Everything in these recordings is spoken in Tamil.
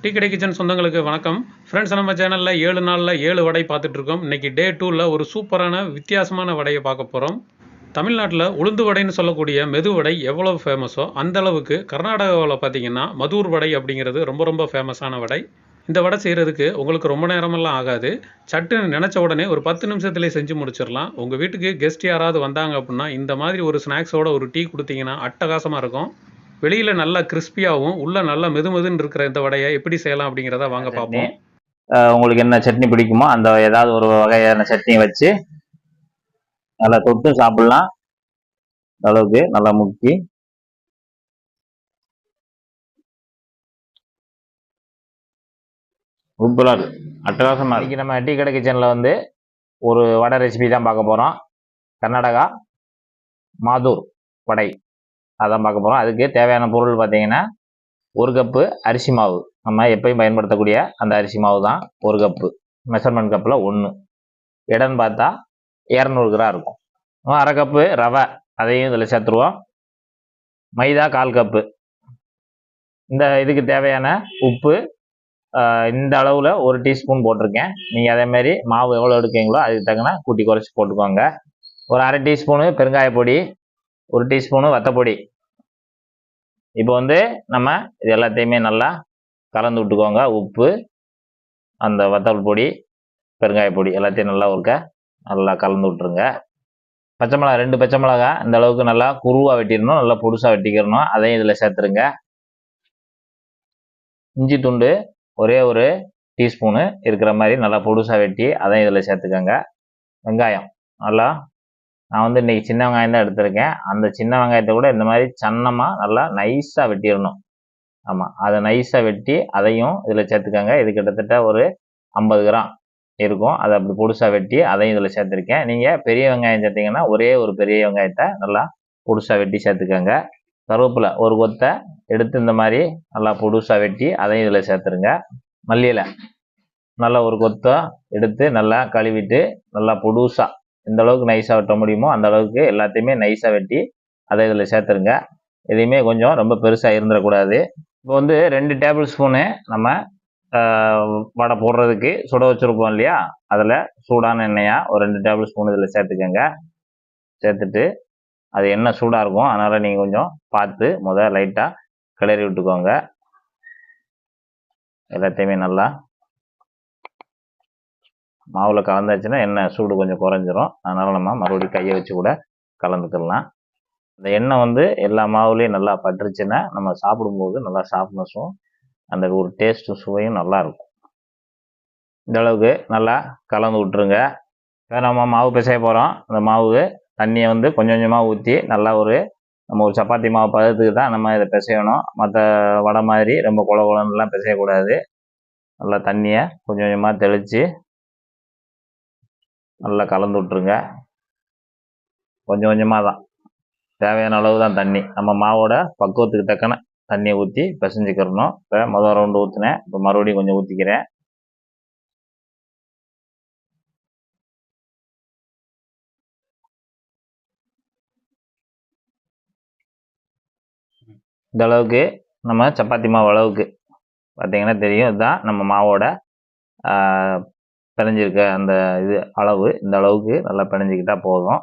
டீ கடை கிச்சன் சொந்தங்களுக்கு வணக்கம். ஃப்ரெண்ட்ஸ் நம்ம சேனலில் ஏழு நாளில் ஏழு வடை பார்த்துட்ருக்கோம் இன்றைக்கி டே டூவில் ஒரு சூப்பரான வித்தியாசமான வடையை பார்க்க போகிறோம் தமிழ்நாட்டில் உளுந்து வடைன்னு சொல்லக்கூடிய மெது வடை எவ்வளவு ஃபேமஸோ அந்த அளவுக்கு கர்நாடகாவில் பார்த்தீங்கன்னா மதூர் வடை அப்படிங்கிறது ரொம்ப ரொம்ப ஃபேமஸான வடை. இந்த வடை செய்கிறதுக்கு உங்களுக்கு ரொம்ப நேரமெல்லாம் ஆகாது. சட்டுன்னு நினச்ச உடனே ஒரு பத்து நிமிஷத்துலேயே செஞ்சு முடிச்சிடலாம். உங்கள் வீட்டுக்கு கெஸ்ட் யாராவது வந்தாங்க அப்படின்னா இந்த மாதிரி ஒரு ஸ்நாக்ஸோட ஒரு டீ கொடுத்தீங்கன்னா அட்டகாசமாக இருக்கும். வெளியில் நல்லா கிறிஸ்பியாகவும் உள்ள நல்லா மெதுமெதுன்னு இருக்கிற இந்த வடையை எப்படி செய்யலாம் அப்படிங்கிறத வாங்க பார்ப்போம். உங்களுக்கு என்ன சட்னி பிடிக்குமோ அந்த ஏதாவது ஒரு வகையான சட்னி வச்சு நல்லா தொட்டு சாப்பிடலாம். அளவுக்கு நல்லா முக்கி. சூப்பராக இருக்கு. அட்டகாசமாக இருக்கு. நம்ம டீ கடை கிச்சனில் வந்து ஒரு வடை ரெசிபி தான் பார்க்க போகிறோம் கர்நாடகா மாதூர் வடை. அதான் பார்க்க போகிறோம் அதுக்கு தேவையான பொருள் பார்த்தீங்கன்னா ஒரு கப்பு அரிசி மாவு. நம்ம எப்பயும் பயன்படுத்தக்கூடிய அந்த அரிசி மாவு தான் ஒரு கப்பு மெஷர்மெண்ட் கப்பில் ஒன்று இடம்னு பார்த்தா இரநூறு கிராம் இருக்கும். அரை கப்பு ரவை அதையும் இதில் சேர்த்துருவோம். மைதா கால் கப்பு இந்த இதுக்கு தேவையான உப்பு இந்த அளவில் ஒரு டீஸ்பூன் போட்டிருக்கேன். நீங்கள் அதேமாரி மாவு எவ்வளோ எடுக்கீங்களோ அதுக்கு தகுந்த கூட்டி குறைச்சி போட்டுக்கோங்க. ஒரு அரை டீஸ்பூனு பெருங்காய பொடி ஒரு டீஸ்பூனு வத்தப்பொடி. இப்போ வந்து நம்ம இது எல்லாத்தையுமே நல்லா கலந்து விட்டுக்கோங்க. உப்பு அந்த வத்தல் பொடி பெருங்காய பொடி எல்லாத்தையும் நல்லா ஒருக்க நல்லா கலந்து விட்டுருங்க. பச்சை மிளகா ரெண்டு பச்சை மிளகா இந்த அளவுக்கு நல்லா குருவாக வெட்டிடணும். நல்லா பொடுசாக வெட்டிக்கிறணும். அதையும் இதில் சேர்த்துருங்க. இஞ்சி துண்டு ஒரே ஒரு டீஸ்பூனு இருக்கிற மாதிரி நல்லா பொடுசாக வெட்டி அதையும் இதில் சேர்த்துக்கோங்க. வெங்காயம் நல்லா நான் வந்து இன்றைக்கி சின்ன வெங்காயம் தான் எடுத்திருக்கேன். அந்த சின்ன வெங்காயத்தை கூட இந்த மாதிரி சன்னமாக நல்லா நைஸாக வெட்டிடணும். ஆமாம் அதை நைஸாக வெட்டி அதையும் இதில் சேர்த்துக்கோங்க. இது கிட்டத்தட்ட ஒரு ஐம்பது கிராம் இருக்கும். அதை அப்படி பொடுசாக வெட்டி அதையும் இதில் சேர்த்துருக்கேன். நீங்கள் பெரிய வெங்காயம் சேர்த்தீங்கன்னா ஒரே ஒரு பெரிய வெங்காயத்தை நல்லா பொடுசாக வெட்டி சேர்த்துக்கோங்க. கருவேப்பிலை ஒரு கொத்தை எடுத்து இந்த மாதிரி நல்லா பொடுசாக வெட்டி அதையும் இதில் சேர்த்துருங்க. மல்லியில் நல்லா ஒரு கொத்தை எடுத்து நல்லா கழுவிட்டு நல்லா பொடுசாக எந்த அளவுக்கு நைஸாக வெட்ட முடியுமோ அந்த அளவுக்கு எல்லாத்தையுமே நைஸாக வெட்டி அதை இதில் சேர்த்துருங்க. எதையுமே கொஞ்சம் ரொம்ப பெருசாக இருந்துடக்கூடாது. இப்போ வந்து ரெண்டு டேபிள் ஸ்பூனு நம்ம வடை போடுறதுக்கு சுட வச்சுருப்போம் இல்லையா? அதில் சூடான எண்ணெயாக ஒரு ரெண்டு டேபிள் ஸ்பூன் இதில் சேர்த்துக்கோங்க. சேர்த்துட்டு அது எண்ணெய் சூடாக இருக்கும். அதனால் நீங்கள் கொஞ்சம் பார்த்து முத லைட்டாக கிளறி விட்டுக்கோங்க. எல்லாத்தையுமே நல்லா மாவில் கலந்தாச்சுன்னா எண்ணெய் சூடு கொஞ்சம் குறைஞ்சிரும். அதனால் நம்ம மறுபடியும் கையை வச்சு கூட கலந்துக்கலாம். அந்த எண்ணெய் வந்து எல்லா மாவுலேயும் நல்லா பட்டுருச்சுன்னா நம்ம சாப்பிடும்போது நல்லா சாஃப்ட்னஸும் அந்த ஒரு டேஸ்ட்டும் சுவையும் நல்லாயிருக்கும் இந்த அளவுக்கு நல்லா கலந்து விட்டுருங்க. இப்போ நம்ம மாவு பிசைய போகிறோம் அந்த மாவு தண்ணியை வந்து கொஞ்சம் கொஞ்சமாக ஊற்றி நல்லா ஒரு நம்ம ஒரு சப்பாத்தி மாவு பதத்துக்கு தான் நம்ம இதை பிசையணும். மற்ற வடை மாதிரி ரொம்ப குள குளம்லாம் பிசையக்கூடாது. நல்லா தண்ணியை கொஞ்சம் கொஞ்சமாக தெளித்து நல்லா கலந்து விட்ருங்க கொஞ்சம் கொஞ்சமாக தான். தேவையான அளவு தான் தண்ணி. நம்ம மாவோட பக்குவத்துக்கு தக்கன தண்ணியை ஊற்றி பிசைஞ்சுக்கிறணும். இப்போ முதல் ரவுண்டு ஊற்றினேன் இப்போ மறுபடியும் கொஞ்சம் ஊற்றிக்கிறேன் இந்த அளவுக்கு நம்ம சப்பாத்தி மாவு அளவுக்கு. பார்த்தீங்கன்னா தெரியும். இதுதான் நம்ம மாவோட பிணைஞ்சிருக்க அந்த இது அளவு இந்த அளவுக்கு நல்லா பிணைஞ்சிக்கிட்டால் போதும்.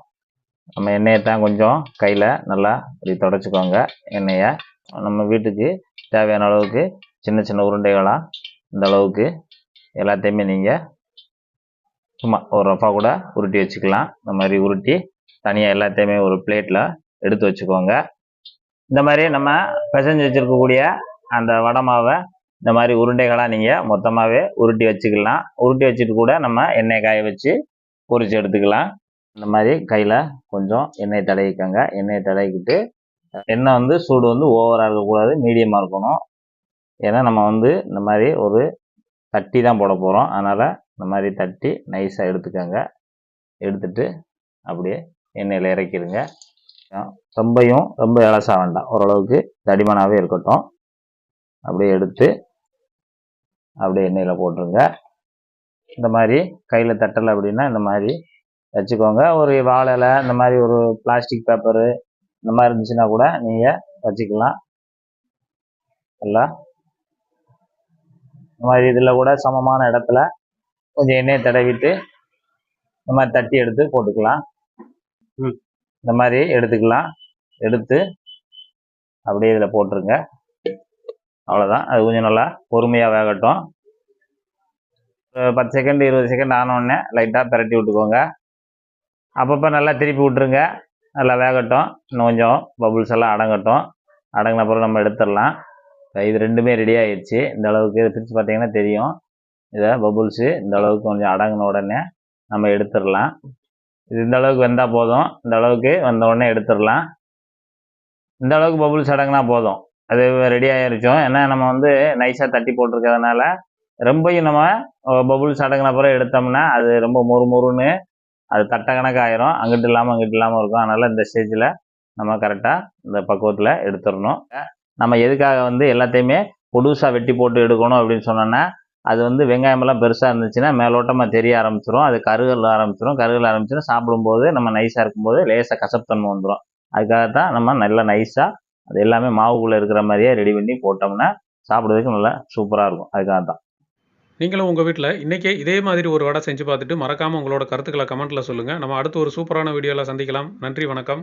நம்ம எண்ணெயை தான் கொஞ்சம் கையில் நல்லா இப்படி தொடச்சிக்கோங்க. எண்ணெயை நம்ம வீட்டுக்கு தேவையான அளவுக்கு சின்ன சின்ன உருண்டைகளாக இந்த அளவுக்கு எல்லாத்தையுமே நீங்கள் சும்மா ஒரு ரஃபாக கூட உருட்டி வச்சுக்கலாம். இந்த மாதிரி உருட்டி தனியாக எல்லாத்தையுமே ஒரு பிளேட்டில் எடுத்து வச்சுக்கோங்க. இந்த மாதிரி நம்ம பிசைஞ்சு வச்சுருக்கக்கூடிய அந்த வடை மாவை இந்த மாதிரி உருண்டைகளாக நீங்கள் மொத்தமாகவே உருட்டி வச்சுக்கலாம். உருட்டி வச்சுட்டு கூட நம்ம எண்ணெய் காய வச்சு பொறிச்சு எடுத்துக்கலாம். இந்த மாதிரி கையில் கொஞ்சம் எண்ணெய் தடவிக்கோங்க. எண்ணெய் தடவிக்கிட்டு எண்ணெய் வந்து சூடு வந்து ஓவராக இருக்கக்கூடாது மீடியமாக இருக்கணும். ஏன்னா நம்ம வந்து இந்த மாதிரி ஒரு தட்டி தான் போட போகிறோம் அதனால் இந்த மாதிரி தட்டி நைஸாக எடுத்துக்கோங்க. எடுத்துட்டு அப்படியே எண்ணெயில் இறக்கிடுங்க. ரொம்பையும் ரொம்ப இலசா வேண்டாம். ஓரளவுக்கு தடிமனாகவே இருக்கட்டும். அப்படியே எடுத்து அப்படியே எண்ணெயில் போட்டுருங்க. இந்த மாதிரி கையில் தட்டலை அப்படின்னா இந்த மாதிரி வச்சுக்கோங்க. ஒரு வாழை இலை இந்த மாதிரி ஒரு பிளாஸ்டிக் பேப்பரு இந்த மாதிரி இருந்துச்சுன்னா கூட நீங்கள் வச்சுக்கலாம். எல்லாம் இந்த மாதிரி இதில் கூட சமமான இடத்துல கொஞ்சம் எண்ணெயை தடவிட்டு இந்த மாதிரி தட்டி எடுத்து போட்டுக்கலாம். இந்த மாதிரி எடுத்துக்கலாம். எடுத்து அப்படியே இதில் போட்டுருங்க. அவ்வளோதான் அது கொஞ்சம் நல்லா பொறுமையாக வேகட்டும். பத்து செகண்ட் இருபது செகண்ட் ஆனோடனே லைட்டாக பிரட்டி விட்டுக்கோங்க. அப்பப்போ நல்லா திருப்பி விட்டுருங்க. நல்லா வேகட்டும். இன்னும் கொஞ்சம் பபுள்ஸ் எல்லாம் அடங்கட்டும். அடங்கின அப்புறம் நம்ம எடுத்துடலாம். இது ரெண்டுமே ரெடி ஆகிடுச்சு இந்த அளவுக்கு இதை பிரித்து பார்த்தீங்கன்னா தெரியும். இதை பபுள்ஸு இந்த அளவுக்கு கொஞ்சம் அடங்கின உடனே நம்ம எடுத்துடலாம். இது இந்த அளவுக்கு வந்தால் போதும். இந்த அளவுக்கு வந்த உடனே எடுத்துடலாம். இந்த அளவுக்கு பபுள்ஸ் அடங்கினா போதும். அது ரெடி ஆகிருச்சோம் ஏன்னா நம்ம வந்து நைஸாக தட்டி போட்டிருக்கிறதுனால ரொம்பையும் நம்ம பபுள்ஸ் அடங்கின பிறகு எடுத்தோம்னா அது ரொம்ப மொறு மொறுன்னு அது தட்ட கணக்காயிரும் அங்கிட்டு இல்லாமல் அங்கிட்டு இல்லாமல் இருக்கும். அதனால் இந்த ஸ்டேஜில் நம்ம கரெக்டாக இந்த பக்குவத்தில் எடுத்துடணும். நம்ம எதுக்காக வந்து எல்லாத்தையுமே புதுசாக வெட்டி போட்டு எடுக்கணும் அப்படின்னு சொன்னோன்னா அது வந்து வெங்காயமெல்லாம் பெருசாக இருந்துச்சுன்னா மேலோட்டமாக தெரிய ஆரம்பிச்சிரும். அது கருகல் ஆரம்பிச்சிரும். கருகல் ஆரம்பிச்சிடும் சாப்பிடும்போது நம்ம நைஸாக இருக்கும்போது லேசாக கசப்புத்தன்மை வந்துடும் அதுக்காக தான் நம்ம நல்லா நைஸாக அது எல்லாமே மாவுக்குள்ளே இருக்கிற மாதிரியே ரெடி பண்ணி போட்டோம்னா சாப்பிட்றதுக்கு நல்லா சூப்பராக இருக்கும். அதுக்காக தான் நீங்களும் உங்கள் வீட்டில் இன்றைக்கே இதே மாதிரி ஒரு வடை செஞ்சு பார்த்துட்டு மறக்காமல் உங்களோட கருத்துக்களை கமெண்ட்டில் சொல்லுங்கள் நம்ம அடுத்து ஒரு சூப்பரான வீடியோவில் சந்திக்கலாம். நன்றி வணக்கம்.